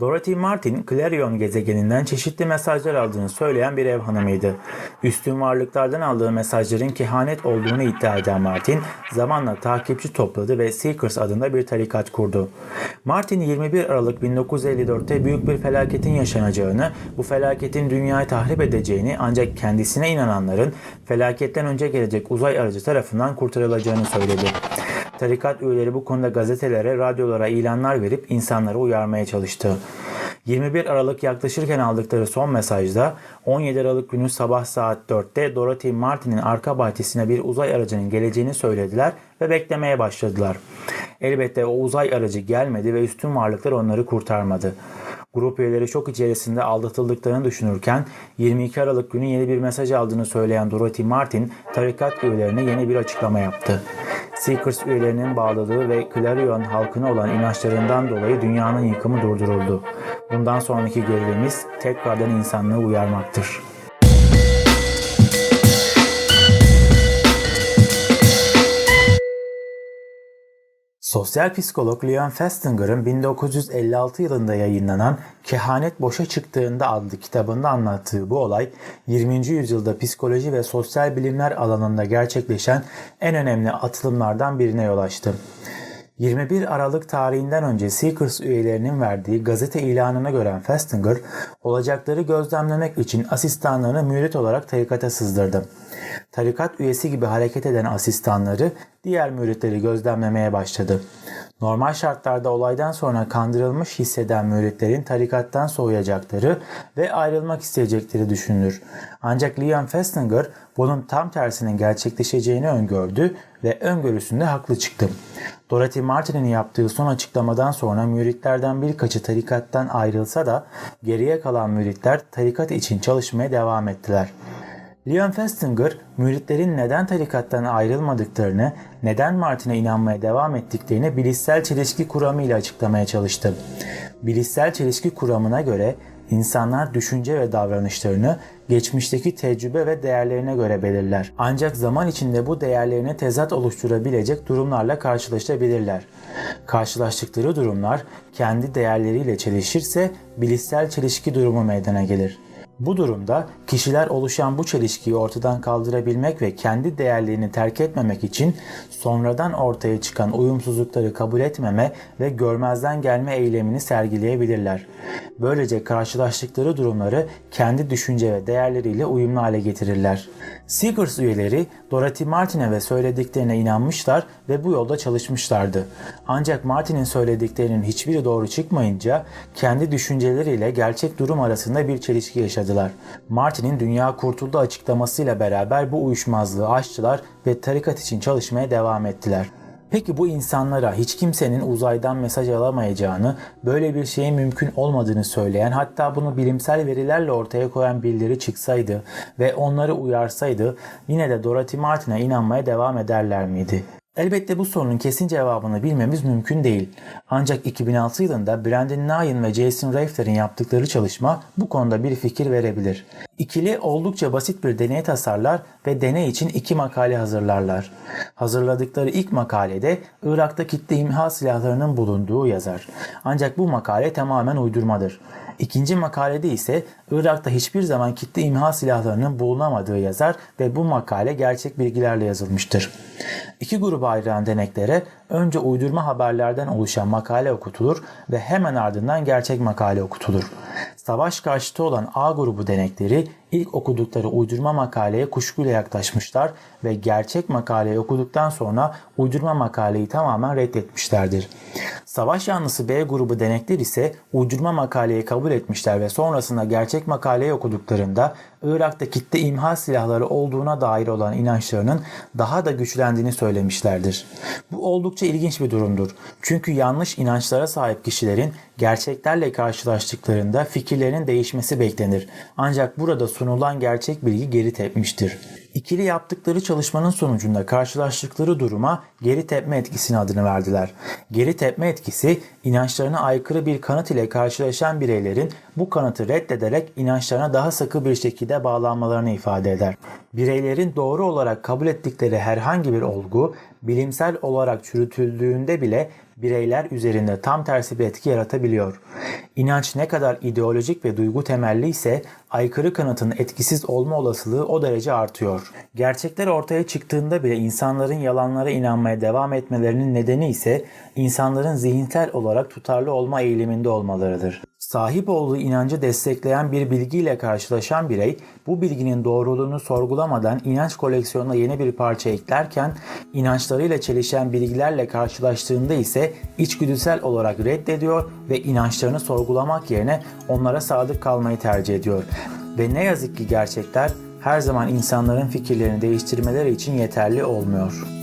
Dorothy Martin, Clarion gezegeninden çeşitli mesajlar aldığını söyleyen bir ev hanımıydı. Üstün varlıklardan aldığı mesajların kehanet olduğunu iddia eden Martin, zamanla takipçi topladı ve Seekers adında bir tarikat kurdu. Martin 21 Aralık 1954'te büyük bir felaketin yaşanacağını, bu felaketin dünyayı tahrip edeceğini ancak kendisine inananların felaketten önce gelecek uzay aracı tarafından kurtarılacağını söyledi. Tarikat üyeleri bu konuda gazetelere, radyolara ilanlar verip insanları uyarmaya çalıştı. 21 Aralık yaklaşırken aldıkları son mesajda 17 Aralık günü sabah saat 4'te Dorothy Martin'in arka bahçesine bir uzay aracının geleceğini söylediler ve beklemeye başladılar. Elbette o uzay aracı gelmedi ve üstün varlıklar onları kurtarmadı. Grup üyeleri şok içerisinde aldatıldıklarını düşünürken 22 Aralık günü yeni bir mesaj aldığını söyleyen Dorothy Martin tarikat üyelerine yeni bir açıklama yaptı. Seekers üyelerinin bağlılığı ve Clarion halkına olan inançlarından dolayı dünyanın yıkımı durduruldu. Bundan sonraki görevimiz tekrardan insanlığı uyarmaktır. Sosyal psikolog Leon Festinger'ın 1956 yılında yayınlanan Kehanet Boşa Çıktığında adlı kitabında anlattığı bu olay 20. yüzyılda psikoloji ve sosyal bilimler alanında gerçekleşen en önemli atılımlardan birine yol açtı. 21 Aralık tarihinden önce Seekers üyelerinin verdiği gazete ilanına gören Festinger, olacakları gözlemlemek için asistanlarını mürit olarak tarikata sızdırdı. Tarikat üyesi gibi hareket eden asistanları diğer müritleri gözlemlemeye başladı. Normal şartlarda olaydan sonra kandırılmış hisseden müritlerin tarikattan soğuyacakları ve ayrılmak isteyecekleri düşünülür. Ancak Leon Festinger bunun tam tersinin gerçekleşeceğini öngördü ve öngörüsünde haklı çıktı. Dorothy Martin'in yaptığı son açıklamadan sonra müritlerden birkaçı tarikattan ayrılsa da geriye kalan müritler tarikat için çalışmaya devam ettiler. Leon Festinger, müritlerin neden tarikattan ayrılmadıklarını, neden Martin'e inanmaya devam ettiklerini bilişsel çelişki kuramıyla açıklamaya çalıştı. Bilişsel çelişki kuramına göre insanlar düşünce ve davranışlarını geçmişteki tecrübe ve değerlerine göre belirler. Ancak zaman içinde bu değerlerine tezat oluşturabilecek durumlarla karşılaşabilirler. Karşılaştıkları durumlar kendi değerleriyle çelişirse bilişsel çelişki durumu meydana gelir. Bu durumda kişiler oluşan bu çelişkiyi ortadan kaldırabilmek ve kendi değerlerini terk etmemek için sonradan ortaya çıkan uyumsuzlukları kabul etmeme ve görmezden gelme eylemini sergileyebilirler. Böylece karşılaştıkları durumları kendi düşünce ve değerleriyle uyumlu hale getirirler. Seekers üyeleri Dorothy Martin'e ve söylediklerine inanmışlar ve bu yolda çalışmışlardı. Ancak Martin'in söylediklerinin hiçbiri doğru çıkmayınca kendi düşünceleriyle gerçek durum arasında bir çelişki yaşadılar. Martin'in dünya kurtuldu açıklamasıyla beraber bu uyuşmazlığı aştılar ve tarikat için çalışmaya devam ettiler. Peki bu insanlara hiç kimsenin uzaydan mesaj alamayacağını, böyle bir şeyin mümkün olmadığını söyleyen hatta bunu bilimsel verilerle ortaya koyan birileri çıksaydı ve onları uyarsaydı yine de Dorothy Martin'e inanmaya devam ederler miydi? Elbette bu sorunun kesin cevabını bilmemiz mümkün değil. Ancak 2006 yılında Brandon Nyan ve Jason Rafter'in yaptıkları çalışma bu konuda bir fikir verebilir. İkili oldukça basit bir deney tasarlar ve deney için iki makale hazırlarlar. Hazırladıkları ilk makalede Irak'ta kitle imha silahlarının bulunduğu yazar. Ancak bu makale tamamen uydurmadır. İkinci makalede ise Irak'ta hiçbir zaman kitle imha silahlarının bulunamadığı yazar ve bu makale gerçek bilgilerle yazılmıştır. İki gruba ayrılan deneklere önce uydurma haberlerden oluşan makale okutulur ve hemen ardından gerçek makale okutulur. Savaş karşıtı olan A grubu denekleri ilk okudukları uydurma makaleye kuşkuyla yaklaşmışlar ve gerçek makaleyi okuduktan sonra uydurma makaleyi tamamen reddetmişlerdir. Savaş yanlısı B grubu denekler ise uydurma makaleyi kabul etmişler ve sonrasında gerçek makaleyi okuduklarında Irak'ta kitle imha silahları olduğuna dair olan inançlarının daha da güçlendiğini söylemişlerdir. Bu oldukça ilginç bir durumdur. Çünkü yanlış inançlara sahip kişilerin gerçeklerle karşılaştıklarında fikirlerinin değişmesi beklenir. Ancak burada sunulan gerçek bilgi geri tepmiştir. İkili yaptıkları çalışmanın sonucunda karşılaştıkları duruma geri tepme etkisini adını verdiler. Geri tepme etkisi inançlarına aykırı bir kanıt ile karşılaşan bireylerin bu kanıtı reddederek inançlarına daha sıkı bir şekilde bağlanmalarını ifade eder. Bireylerin doğru olarak kabul ettikleri herhangi bir olgu bilimsel olarak çürütüldüğünde bile bireyler üzerinde tam tersi bir etki yaratabiliyor. İnanç ne kadar ideolojik ve duygu temelli ise aykırı kanıtın etkisiz olma olasılığı o derece artıyor. Gerçekler ortaya çıktığında bile insanların yalanlara inanmaya devam etmelerinin nedeni ise insanların zihinsel olarak tutarlı olma eğiliminde olmalarıdır. Sahip olduğu inancı destekleyen bir bilgiyle karşılaşan birey bu bilginin doğruluğunu sorgulamadan inanç koleksiyonuna yeni bir parça eklerken inançlarıyla çelişen bilgilerle karşılaştığında ise içgüdüsel olarak reddediyor ve inançlarını sorgulamak yerine onlara sadık kalmayı tercih ediyor. Ve ne yazık ki gerçekler her zaman insanların fikirlerini değiştirmeleri için yeterli olmuyor.